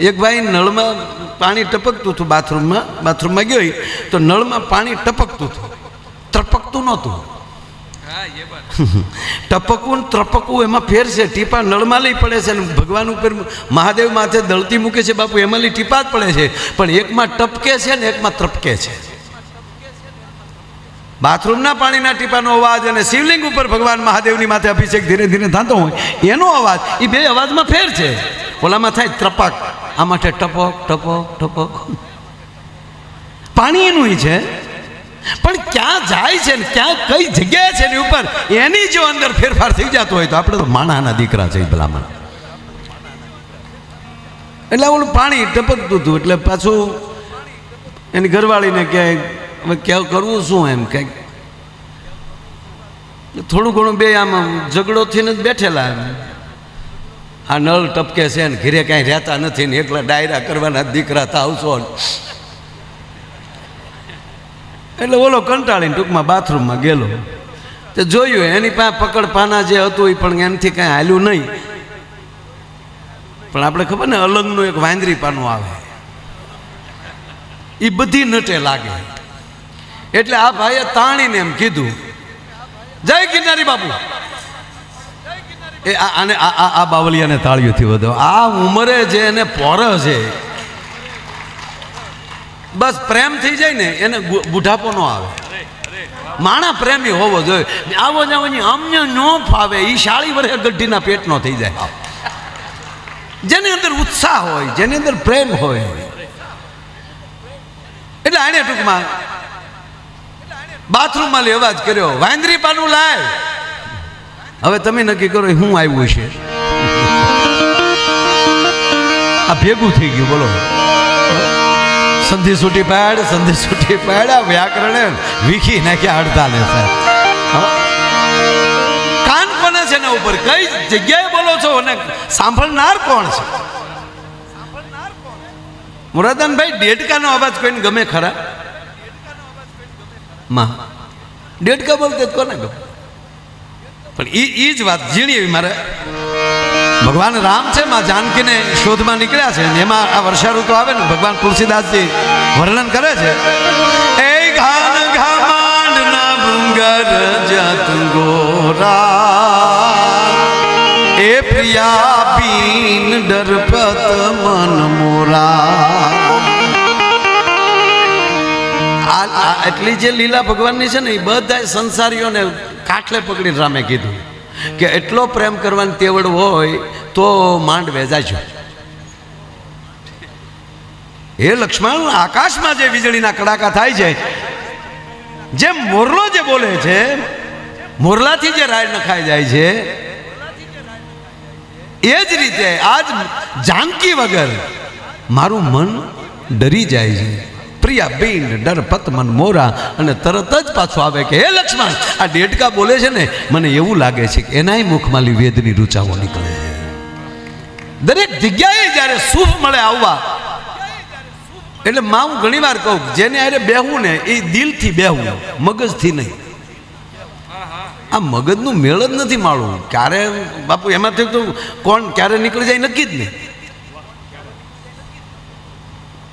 એક ભાઈ નળમાં પાણી ટપકતું હતું બાથરૂમમાં બાથરૂમમાં ગયો તો નળમાં પાણી ટપકતું હતું. ત્રપકતું નહોતું. ટપકવું ત્રપકવું એમાં ફેર છે. ટીપા નળમાં લઈ પડે છે ને ભગવાન ઉપર મહાદેવ માથે દળતી મૂકે છે બાપુ, એમાં લઈ ટીપા જ પડે છે. પણ એકમાં ટપકે છે ને એકમાં ત્રપકે છે. બાથરૂમના પાણીના ટીપાનો અવાજ અને શિવલિંગ ઉપર ભગવાન મહાદેવની માથે અભિષેક ધીરે ધીરે થતો હોય, એનો અવાજ એ બે અવાજમાં ફેર છે. ઓલામાં થાય ત્રપક આ માટે ટપક ટપક ટપક. પાણી એનું છે. પણ ક્યાં જાય છે ને ક્યાં કઈ જગ્યાએ છે એની ઉપર, એની જો અંદર ફેરફાર થઈ જતો હોય તો આપણે તો માણાના દીકરા છે ભલામણ. એટલે ઓલું પાણી ટપકતું હતું, એટલે પાછું એની ઘરવાળીને ક્યાંય, હવે ક્યાં કરવું, શું એમ? કંઈક. થોડું ઘણું બે આમ ઝઘડો થઈને બેઠેલા એમ. આ નળ ટપકે છે ને ઘીરે કાંઈ રહેતા નથી ને એકલા ડાયરા કરવાના દીકરા થાવશો ને. એટલે ઓલો કંટાળીને ટૂંકમાં બાથરૂમમાં ગયેલો. તે જોયું, એની પાસે પકડ પાના જે હતું એ પણ એનાથી કાંઈ હાલ્યું નહીં. પણ આપણે ખબર ને, અલંગનું એક વાંદરી પાનું આવે. એ બધી નટે લાગે. એટલે આ ભાઈએ તાણીને એમ કીધું, જય ગિરનારી બાપુ. એ આને આ આ- બાવલિયાને તાળીઓથી વધો. આ ઉંમરે જે એને પોર છે, બસ પ્રેમ થઈ જાય ને, એને બુઢાપો ન આવે. માણા પ્રેમી હોવો જોઈએ. આવો જાવો ને અમને ન ફાવે એ શાળી વરે ગઢીના પેટનો થઈ જાય. જેની અંદર ઉત્સાહ હોય, જેની અંદર પ્રેમ હોય. એટલે આને ટૂંકમાં બાથરૂમમાં લેવા જ કર્યો. વાંદરી પાનું લાય. હવે તમે નક્કી કરો હું આવ્યું છે? આ ભેગું થઈ ગયું, બોલો. સંધિ સૂટી પાડ, સંધિ સૂટી પાડ, આ વ્યાકરણે વીખી નાખ્યા અડતાલે સાહેબ કાન કોને છે ને ઉપર, કઈ જગ્યાએ બોલો છો અને સાંભળનાર કોણ છે? મુરાદાનભાઈ, ડેડકાનો અવાજ કોઈને ગમે ખરા? માં, ડેડકા બોલતે કોને ગમે? પણ એ એ જ વાત જીણી એવી. મારે ભગવાન રામ છે, માં જાનકીને શોધમાં નીકળ્યા છે ને એમાં આ વર્ષા ઋતુ આવે ને, ભગવાન તુલસીદાસજી વર્ણન કરે છે. એ ઘાન ઘામાંડ ના ભંગર જત ગોરા. એ પ્રિયા બીન ડરપત મન મોરા. એટલી જે લીલા ભગવાનની છે ને, એ બધા સંસારીઓને કાટલે પકડીને રામે કીધું કે એટલો પ્રેમ કરવાની તેવડ હોય તો માંડ વેજાજો. હે લક્ષ્મણ, આકાશમાં જે વીજળીના કડાકા થાય છે જેમ મોરલો જે બોલે છે, મોરલાથી જે રાય નખાઈ જાય છે, એ જ રીતે આજ જાનકી વગર મારું મન ડરી જાય છે. પ્રિયા બિંડ ડર પત મન મોરા અને તરત જ પાછો આવે કે, હે લક્ષ્મણ, આ ડેડકા બોલે છે ને, મને એવું લાગે છે કે એનાય મુખમાંથી વેદની રૂચાઓ નીકળે દરેક જગ્યાએ જ્યારે શુભ મળે આવવા, એટલે મા હું ઘણી વાર કહું જેને અરે બેહવું ને, એ દિલથી બેહવું, મગજથી નહીં. આ મગજનું મેળ જ નથી માળવું. ક્યારે, બાપુ એમાંથી તો કોણ ક્યારે નીકળી જાય નક્કી જ નહીં.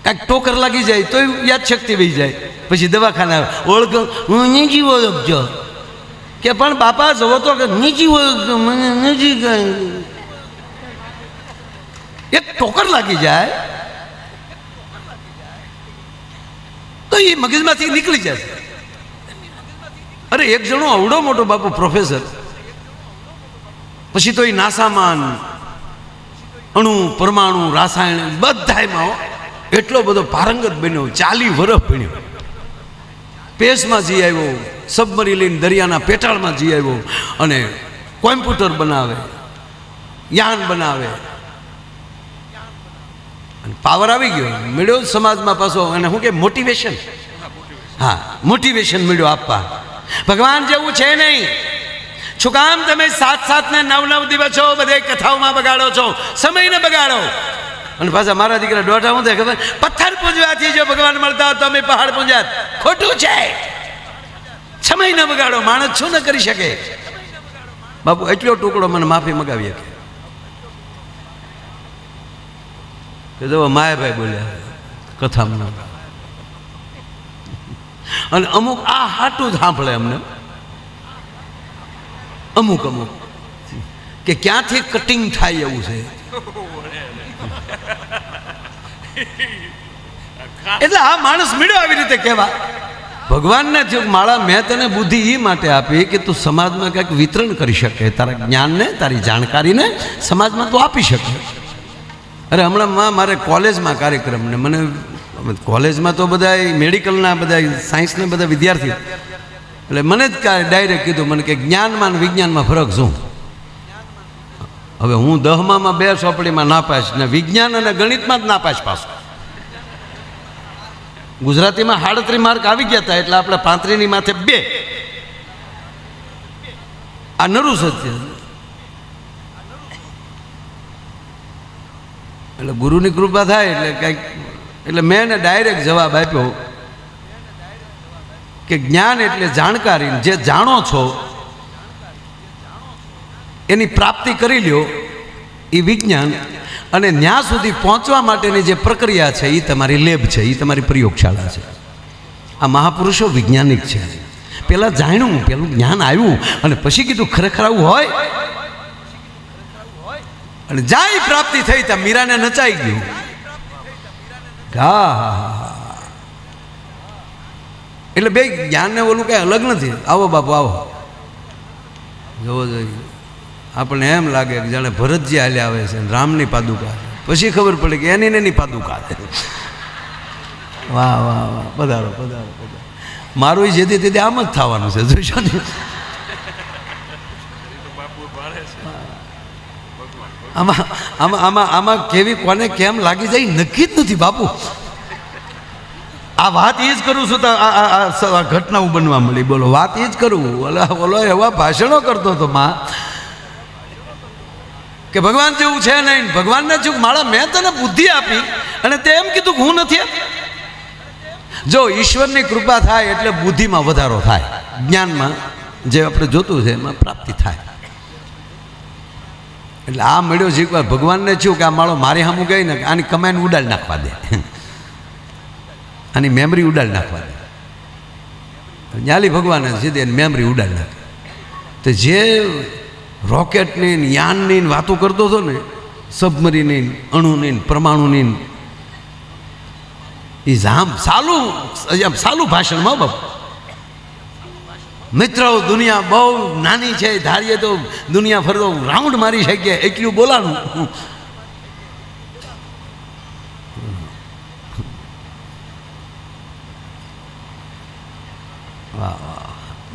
કાંઈક ટોકર લાગી જાય તોય યાદ શક્તિ વહી જાય. પછી દવાખાના ઓળખો, હું નીચી ઓળખજો કે પણ બાપા, જવો તો કે નીચી ઓળખજો મને નીચી એક ટોકર લાગી જાય. તો એ મગજમાંથી નીકળી જાય. અરે, એક જણો અવડો મોટો બાપુ પ્રોફેસર પછી તો એ નાસામાન, અણુ, પરમાણુ રાસાયણ બધામાં હો. એટલો બધો પારંગત બન્યો, ચાલી વરફ ભણ્યો. પેસમાં જઈ આવ્યો સબમરી લઈને દરિયાના પેટાળમાં જઈ આવ્યો અને કોમ્પ્યુટર બનાવે, યાન બનાવે. પાવર આવી ગયો. મળ્યો સમાજમાં પાછો અને શું કે મોટિવેશન હા મોટિવેશન મળ્યો આપવા. ભગવાન જેવું છે નહીં. શું કામ તમે સાત સાત ને નવ નવ દિવસો બધે કથાઓમાં બગાડો છો? સમયને બગાડો. અને પાછા મારા દીકરા દોઢા થાય, ખબર? પથ્થર પૂજવાથી જો ભગવાન મળતા તમે પહાડ પૂંજ્યા ખોટું છે. સમય ન બગાડો, માણસ શું ન કરી શકે? બાપુ, એટલો ટુકડો મને માફી મગાવી શકે. કે જો માયાભાઈ બોલ્યા, કથામાં અને અમુક આ હાટું જ સાંભળે અમને. અમુક અમુક. કે ક્યાંથી કટિંગ થાય એવું છે? એટલે આ માણસ મળ્યો આવી રીતે કહેવા. ભગવાનને થયું માળા મેં તને બુદ્ધિ એ માટે આપી કે તું સમાજમાં કંઈક વિતરણ કરી શકે, તારા જ્ઞાનને, તારી જાણકારીને સમાજમાં તું આપી શકે. અરે હમણાં મારે કોલેજમાં કાર્યક્રમ ને મને કોલેજમાં તો બધા મેડિકલના બધા સાયન્સના બધા વિદ્યાર્થીઓ. એટલે મને જ ડાયરેક્ટ કીધું, મને કે જ્ઞાનમાં વિજ્ઞાનમાં ફરક શું? હવે હું દહમામાં બે ચોપડીમાં નાપાસ ને વિજ્ઞાન અને ગણિતમાં જ નાપાસ પાસ ગુજરાતીમાં હાડત્રી માર્ક આવી ગયા હતા એટલે આપણે પાંત્રીની માથે બે. આ નરું સત્ય. એટલે ગુરુની કૃપા થાય એટલે કંઈક, એટલે મેં એને ડાયરેક્ટ જવાબ આપ્યો કે જ્ઞાન એટલે જાણકારી જે જાણો છો એની પ્રાપ્તિ કરી લ્યો એ વિજ્ઞાન, અને ત્યાં સુધી પહોંચવા માટેની જે પ્રક્રિયા છે એ તમારી લેબ છે એ તમારી પ્રયોગશાળા છે. આ મહાપુરુષો વૈજ્ઞાનિક છે. પહેલાં જાણ્યું, પેલું જ્ઞાન આવ્યું, અને પછી કીધું, ખરેખર આવું હોય? અને જાય પ્રાપ્તિ થઈ, ત્યાં મીરાને નચાઈ ગયું. હા એટલે બે જ્ઞાનને ઓલું કાંઈ અલગ નથી. આવો બાપુ, આવો. જોવો જોઈએ આપણને એમ લાગે કે જાણે ભરતજી હાલ્યા આવે છે રામની પાદુકા પછી ખબર પડે કે એની એની પાદુકા વાહ વાહ વાહ. પધારો પધારો પધારો. મારું જેથી તે તે આમ જ થવાનું છે. જોઈશો ને? આમાં આમાં આમાં આમાં કેવી, કોને કેમ લાગી જાય નક્કી જ નથી, બાપુ. આ વાત એ જ કરું છું તો આ ઘટનાઓ બનવા મળી. બોલો, વાત એ જ કરું. ઓલા, ઓલો એવા ભાષણો કરતો હતો માં. કે ભગવાન જેવું છે નહીં? ભગવાનને જો માળા મેં તને બુદ્ધિ આપી અને તે એમ કીધું હું નથી. જો ઈશ્વરની કૃપા થાય એટલે બુદ્ધિમાં વધારો થાય. જ્ઞાનમાં જે આપણે જોતું છે એમાં પ્રાપ્તિ થાય. એટલે આ મળ્યો છે એકવાર ભગવાનને થયું કે આ માળો મારી સામું ગઈ ને આની કમાઈને ઉડાડી નાખવા દે. આની મેમરી ઉડાડી નાખવા દે. ન્યાલી ભગવાને સીધી એની મેમરી ઉડાડી નાખે. તો જે રોકેટની ને યાનની ને વાતો કરતો હતો ને, સબમરીની અણુની પરમાણુની એ જામ સાલું, આમ સાલું ભાષણમાં બાપુ. મિત્રો દુનિયા બહુ નાની છે, ધારીએ તો દુનિયા ફરતો રાઉન્ડ મારી શકીએ એટલું બોલાનું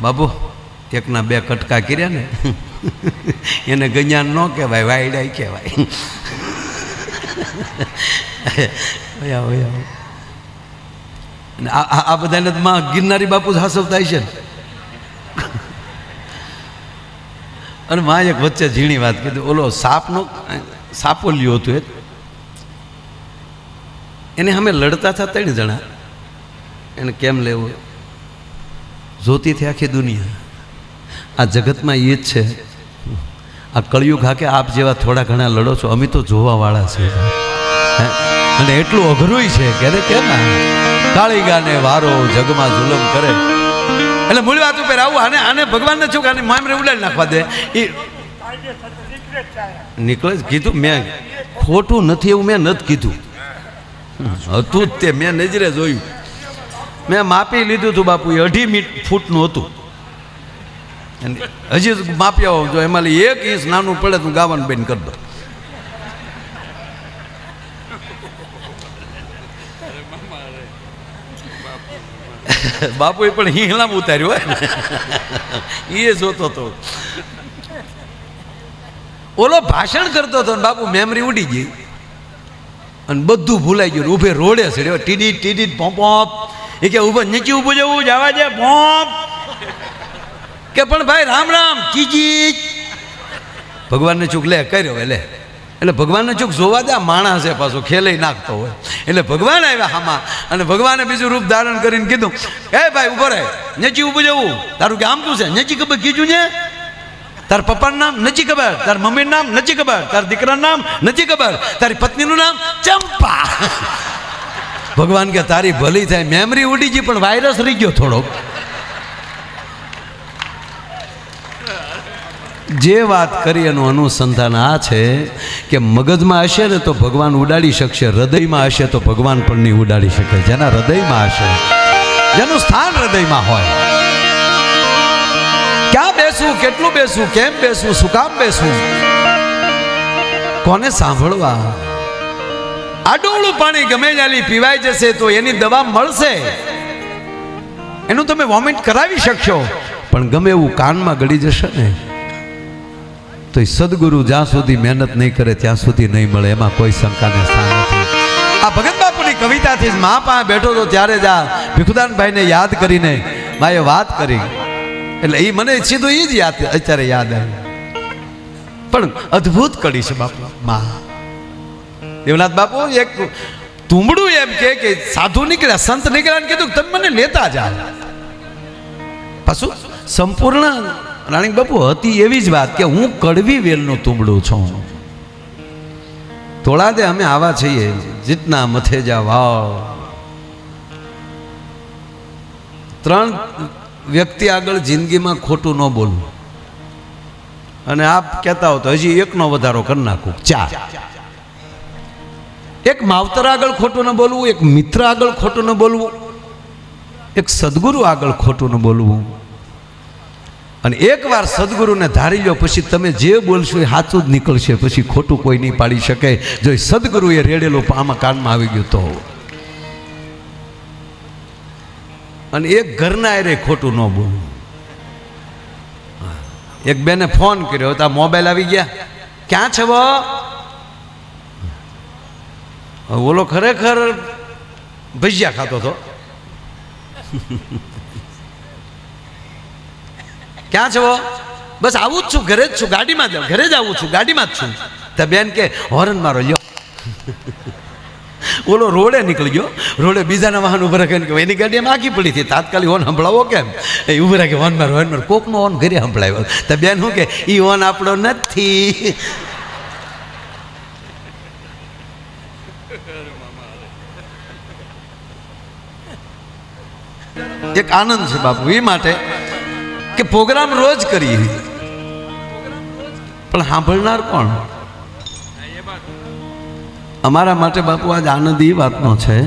બાબુ એકના બે કટકા કર્યા ને. એને ગજાન ન કહેવાય, વાયડાય કહેવાય. ઓયા ઓયા આ બધાને માં ગિરનારી બાપુ જ હાસવ થાય છે ને. અને માં એક વચ્ચે ઝીણી વાત કીધી, ઓલો સાપનો સાપોલિયો હતો એ એને અમે લડતા હતા ત્રણ જણા. એને કેમ લેવું? જોતીથી આખી દુનિયા. આ જગતમાં એ જ છે. આ કળિયુગ હા કે આપ જેવા થોડા ઘણા લડો છો, અમે તો જોવાવાળા છે? અને એટલું અઘરું છે કે અરે કેમ કાળીગાને કાળી ગાને વારો જગમાં જુલમ કરે. એટલે મૂળ વાત ઉપર આવું, આને આને ભગવાનને છું કે આને મામરે ઉડાડી નાખવા દે. એ નીકળે જ કીધું. મેં ખોટું નથી એવું મેં નથી કીધું. હતું જ તે, મેં નજરે જોયું. મેં માપી લીધું હતું બાપુ, એ અઢી ફૂટનું હતું. હજી માપ્યા માપી આવો, જો એમાં એક ઇંચ નાનું પડે તું ગાવાનું બેન કરી દો બાપુએ પણ હિંગલામ ઉતાર્યું હોય એ જોતો હતો. ઓલો ભાષણ કરતો હતો બાપુ મેમરી ઉડી ગઈ. અને બધું ભૂલાઈ ગયું. ઊભે રોડે ચડ્યો. ટીડી ટીડી પોપ એ કે ઊભો, નીચે ઊભું જવું જવા દે પોપ કે પણ ભાઈ રામ રામ કીજી ભગવાનને ચૂક લે, કર્યો એટલે એટલે ભગવાનને ચૂક જોવા દે માણસ છે પાછો ખેલે નાખતો હોય. એટલે ભગવાન આવ્યા હામાં અને ભગવાને બીજું રૂપ ધારણ કરીને કીધું, એ ભાઈ ઊભો રહે, નચી ઊભું જવું. તારું કે આમ શું છે? નચી ખબર કીધું છે તાર પપ્પાનું નામ નથી ખબર, તાર મમ્મીનું નામ નથી ખબર, તાર દીકરાનું નામ નથી ખબર, તારી પત્નીનું નામ ચંપા. ભગવાન કે, તારી ભલી થાય મેમરી ઉડી ગઈ, પણ વાયરસ રહી ગયો થોડોક. જે વાત કરી એનું અનુસંધાન આ છે કે મગજમાં હશે ને તો ભગવાન ઉડાડી શકશે, હૃદયમાં હશે તો ભગવાન પણ નહીં ઉડાડી શકે. જેના હૃદયમાં હશે, જેનું સ્થાન હૃદયમાં હોય. ક્યાં બેસવું, કેટલું બેસવું, કેમ બેસવું, શું કામ બેસવું? કોને સાંભળવા? આડોળું પાણી ગમે ત્યાંથી પીવાઈ જશે તો એની દવા મળશે. એનું તમે વોમિટ કરાવી શકશો. પણ ગમે એવું કાનમાં ગળી જશે ને તો એ સદગુરુ જ્યાં સુધી મહેનત નહીં કરે, ત્યાં સુધી નહીં મળે. એમાં કોઈ શંકાને સ્થાન નથી. આ ભગત બાપુની કવિતાથી મા પાસે બેઠો તો ત્યારે જ આ ભીખુદાનભાઈને યાદ કરીને માએ વાત કરી. એટલે એ મને સીધું એ જ યાદ અત્યારે યાદ આવ્યું પણ અદ્ભુત કડી છે બાપુ. મા. દેવનાથ બાપુ, એક તુંબડું એમ કે કે સાધુ નીકળ્યા, સંત નીકળ્યા કીધું તમે મને લેતા જા પાછું સંપૂર્ણ રાણીક બાપુ, હતી એવી જ વાત કે હું કડવી વેલનું તુંબડું છું. થોડા દે અમે આવા છીએ, જીતના મથે જા વાવ. ત્રણ વ્યક્તિ આગળ જિંદગીમાં ખોટું ન બોલવું. અને આપ કહેતા હો તો હજી એકનો વધારો કરી નાખું. ચાર. એક માવતર આગળ ખોટું ન બોલવું, એક મિત્ર આગળ ખોટું ન બોલવું, એક સદગુરુ આગળ ખોટું ન બોલવું. અને એકવાર સદગુરુને ધારી લો, પછી તમે જે બોલશો એ સાચું જ નીકળશે. પછી ખોટું કોઈ નહીં પાડી શકે. જો સદગુરુએ રેડેલું આમાં કાનમાં આવી ગયું તો. અને એક ઘરના એરે ખોટું ન બોલવું એક બેને ફોન કર્યો, તો મોબાઈલ આવી ગયા? ક્યાં છે ઓલો ખરેખર ભજીયા ખાતો હતો. ક્યાં છો? બસ આવું જ છું, ઘરે જ છું, ગાડીમાં જ ઘરે જ આવું છું, ગાડીમાં જ છું. તો બેન કે, હોર્ન મારો, લ્યો. ઓલો રોડે નીકળી ગયો, રોડે બીજાના વાહન ઊભા રાખે કે, એની ગાડી એમ આખી પડી હતી, તાત્કાલિક હોન સંભળાવો કેમ? એ ઊભા રાખે, હોન મારો હોન મારો. કોકનો હોન ઘરે સંભળાવ્યો તો બેન શું કે એ હોન આપણો નથી. એક આનંદ છે બાપુ એ માટે કે પ્રોગ્રામ રોજ કરીએ. પણ સાંભળનાર કોણ? અમારા માટે બાપુ આજ આનંદ એ વાતનો છે.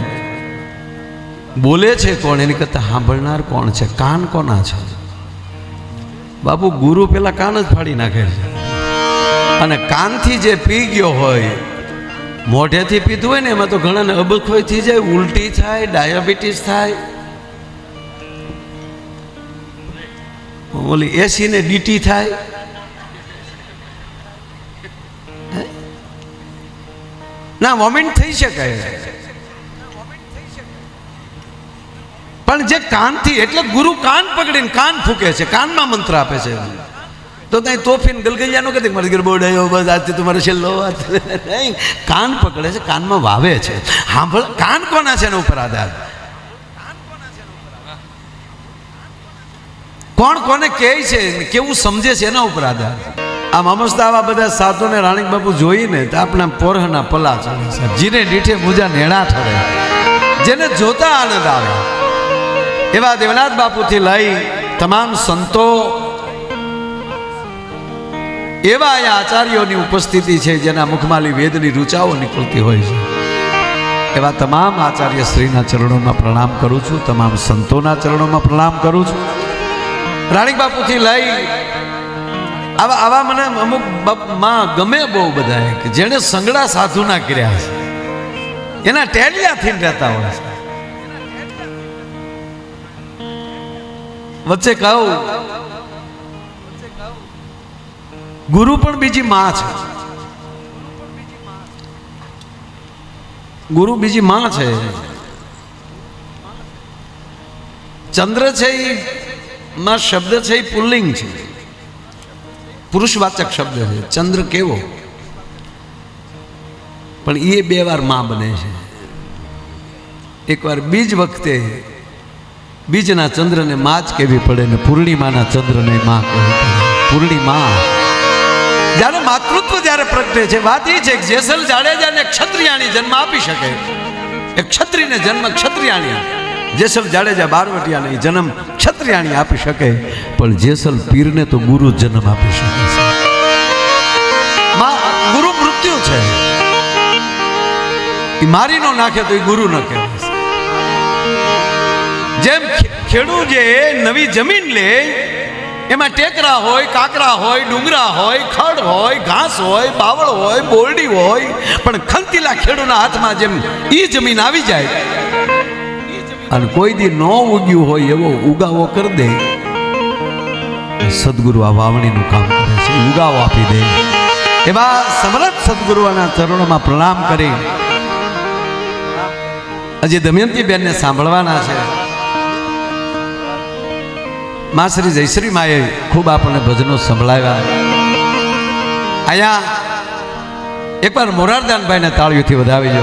બોલે છે કોણ, એની કરતા સાંભળનાર કોણ છે? કાન કોના છે? બાપુ ગુરુ પેલા કાન જ ફાડી નાખે છે. અને કાનથી જે પી ગયો હોય, મોઢેથી પીધું હોય ને, એમાં તો ઘણાને અબખોઈ થઈ જાય, ઉલટી થાય, ડાયાબિટીસ થાય. ઓલી એસી ને ડીટી થાય? ના વોમિટ થઈ શકાય પણ જે કાનથી, એટલે ગુરુ કાન પકડીને કાન ફૂકે છે, કાનમાં મંત્ર આપે છે. તો ત્યાં તોફીન ગલગલિયા નો કદી મારે ઘર બોડાયો બસ આજથી તમારે છેલ્લો વાત. કાન પકડે છે, કાનમાં વાવે છે. સાંભળ કાન કોના છે એના ઉપર આધાર? કોણ કોને કહે છે, કેવું સમજે છે એના ઉપર આધાર. આમ અમસ્તા આવા બધા સાધુને રાણીક બાપુ જોઈને તો આપણા પોરહના પલા ચાલે છે. જીને ડીઠે મુજા નેણા ઠરે. જેને જોતા આનંદ આવે. એવા દેવનાથ બાપુથી લઈ તમામ સંતો, એવા અહીંયા આચાર્યોની ઉપસ્થિતિ છે જેના મુખમાલી વેદની રૂચાઓ નીકળતી હોય છે. એવા તમામ આચાર્ય શ્રીના ચરણોમાં પ્રણામ કરું છું, તમામ સંતોના ચરણોમાં પ્રણામ કરું છું. રાણીક બાપુથી લઈ આવા આવા મને અમુકમાં ગમે બહુ બધા કે જેણે સંગડા સાધુના કર્યા છે. એના ટેલિયા થઈને રહેતા હોય છે. વચ્ચે કહું, ગુરુ પણ બીજી માં છે. ગુરુ બીજી માં છે. ચંદ્ર છે એ માં શબ્દ છે એ પુલ્લિંગ છે. પુરુષવાચક શબ્દ છે. ચંદ્ર કેવો? પણ એ બે વારમાં બને છે. એકવાર બીજ વખતે બીજના ચંદ્રને માં જ કહેવી પડે ને પૂર્ણિમાના ચંદ્રને માં કહેવી પડે પૂર્ણિમા. જ્યારે માતૃત્વ જ્યારે પ્રગટે છે, વાત એ છે કે જેસલ જાડેજાને ક્ષત્રિયાણી જન્મ આપી શકે. એ ક્ષત્રિને જન્મ ક્ષત્રિયાણી જેસલ જાડેજા બારવટિયા નહીં જન્મ ક્ષત્રિયાણી આપી શકે, પણ જેસલ પીરને તો ગુરુ જન્મ આપી શકે. છે ગુરુ મૃત્યુ છે. એ મારી નો નાખે તો એ ગુરુ ન કહેવાય. જેમ ખેડૂત જે નવી જમીન લે, એમાં ટેકરા હોય, કાકરા હોય, ડુંગરા હોય, ખડ હોય, ઘાસ હોય, બાવળ હોય, બોરડી હોય, પણ ખંતીલા ખેડૂના હાથમાં જેમ એ જમીન આવી જાય અને કોઈ દી ન ઉગ્યું હોય એવો ઉગાવો કરી દે. સદગુરુ આ વાવણીનું કામ કરે છે ઉગાવો આપી દે. એવા સમરથ સદગુરુના ચરણોમાં પ્રણામ કરી. આજે દમયંતી બેનને સાંભળવાના છે. મા શ્રી જયશ્રી માએ ખૂબ આપણને ભજનો સંભળાવ્યા. અહીંયા એકવાર મોરારદાનભાઈને તાળીઓથી વધાવી જો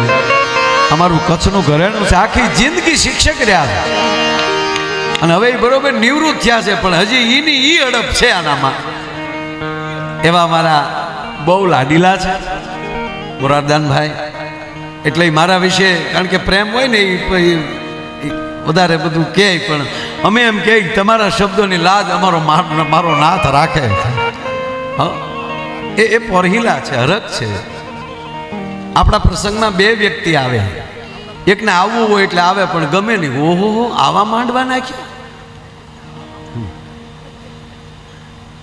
અમારું કચ્છનું ઘરેણું છે. આખી જિંદગી શિક્ષક રહ્યા અને હવે બરોબર નિવૃત્ત થયા છે, પણ હજી એની ઈ હડપ છે આનામાં. એવા મારા બહુ લાડીલા છે, મોરારદાનભાઈ. એટલે મારા વિશે, કારણ કે પ્રેમ હોય ને એ વધારે બધું કહે, પણ અમે એમ કહે, તમારા શબ્દોની લાજ અમારો મારો નાથ રાખે. એ પોરહિલા છે હરક છે. આપણા પ્રસંગમાં બે વ્યક્તિ આવે. એકને આવવું હોય એટલે આવે પણ ગમે નહીં. ઓહો હો, આવા માંડવા નાખ્યા.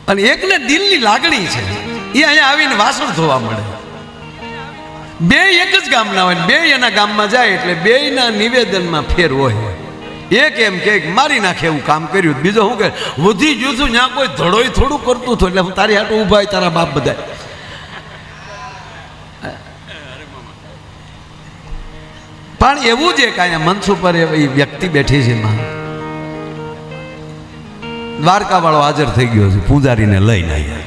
અને એકને દિલની લાગણી છે. એ અહીંયા આવીને વાસણ ધોવા મળે. બે એક જ ગામના હોય બે એના ગામમાં જાય એટલે બેયના નિવેદનમાં ફેર હોય. એક એમ કે મારી નાખે એવું કામ કર્યું. બીજો શું કે વધી ગયું છું કોઈ ધડોય થોડું કરતું હતું. એટલે હું તારી હાટું ઊભા તારા બાપ બધા પણ એવું જે કાંઈ મંચ ઉપર એ વ્યક્તિ બેઠી છે માં દ્વારકાવાળો હાજર થઈ ગયો છે, પૂજારીને લઈને આવ્યા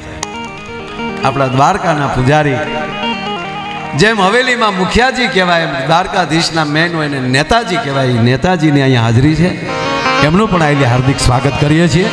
આપણા દ્વારકાના પૂજારી, જેમ હવેલીમાં મુખિયાજી કહેવાય, એમ દ્વારકાધીશના મેન હોય એને નેતાજી કહેવાય નેતાજીની અહીંયા હાજરી છે. એમનું પણ આવેલી હાર્દિક સ્વાગત કરીએ છીએ.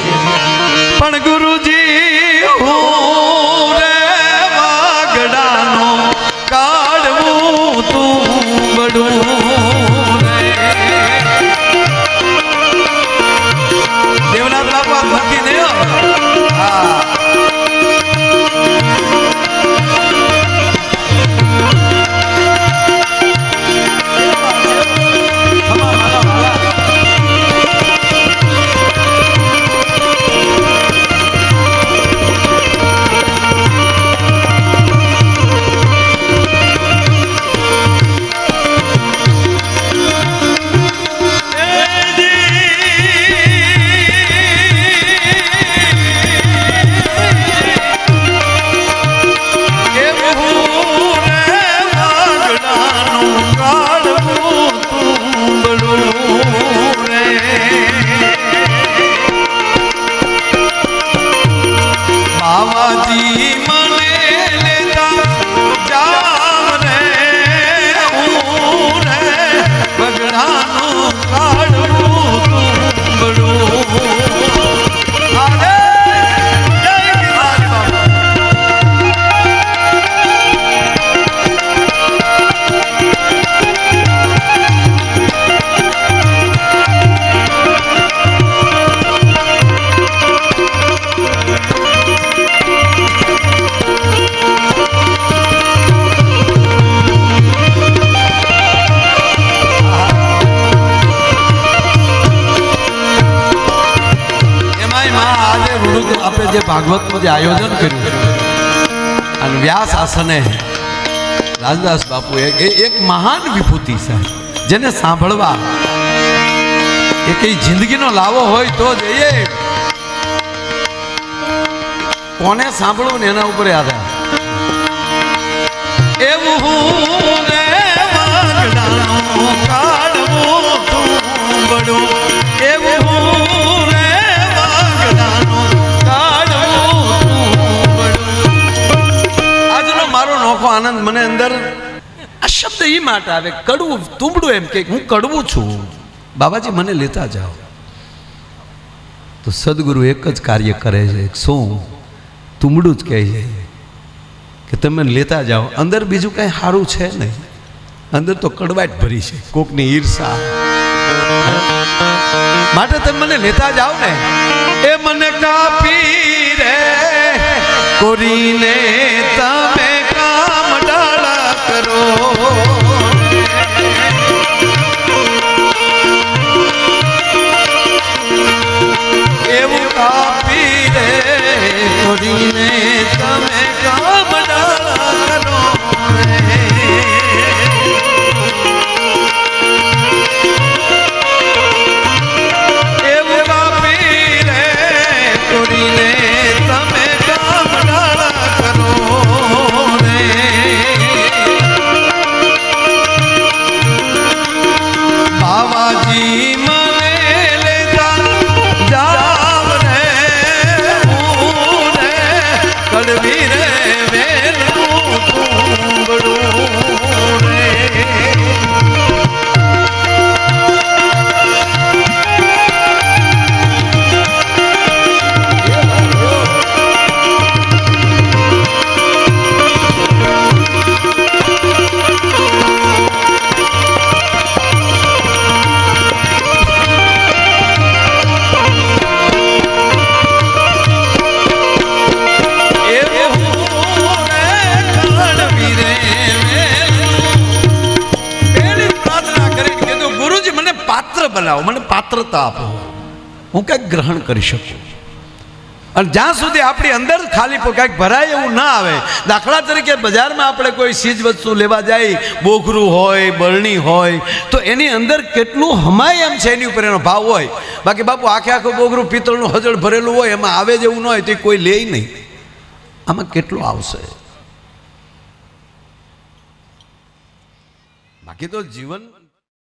ભાગવતનું જે આયોજન કર્યું. અને વ્યાસ આસને રાજદાસ બાપુ એ એક મહાન વિભૂતિ છે, જેને સાંભળવા એ કઈ જિંદગીનો લાવો હોય તો જઈએ કોને સાંભળવું ને એના ઉપર આધાર. એવું હું આનંદ મને અંદર. આ શબ્દ એ માટે આવે કડવું તુંબડું એમ કે હું કડવું છું. બાબાજી મને લેતા જાઓ. તો સદગુરુ એક જ કાર્ય કરે છે શું? તુંબડું જ કહે છે કે તમે લેતા જાઓ. અંદર બીજું કાંઈ સારું છે નહીં. અંદર તો કડવાટ ભરી છે કોકની ઈર્ષા. માટે તમે મને લેતા જાઓ ને. એ મને કાપી રે કોરીને તમે કરો. રે તમે કામ બનાવો મને પાત્રતા આપો. હું કંઈક ગ્રહણ કરી શકું. અને જ્યાં સુધી આપણી અંદર ખાલી કંઈક ભરાય એવું ના આવે, દાખલા તરીકે બજારમાં આપણે કોઈ ચીજ વસ્તુ લેવા જાય, બોઘરું હોય, બરણી હોય, તો એની અંદર કેટલું હમાય એમ છે એની ઉપર એનો ભાવ હોય. બાકી બાપુ, આખે આખું બોઘરું, પિત્તળનું હજળ ભરેલું હોય, એમાં આવે જેવું ન હોય, તો કોઈ લે નહીં. આમાં કેટલું આવશે? બાકી તો જીવન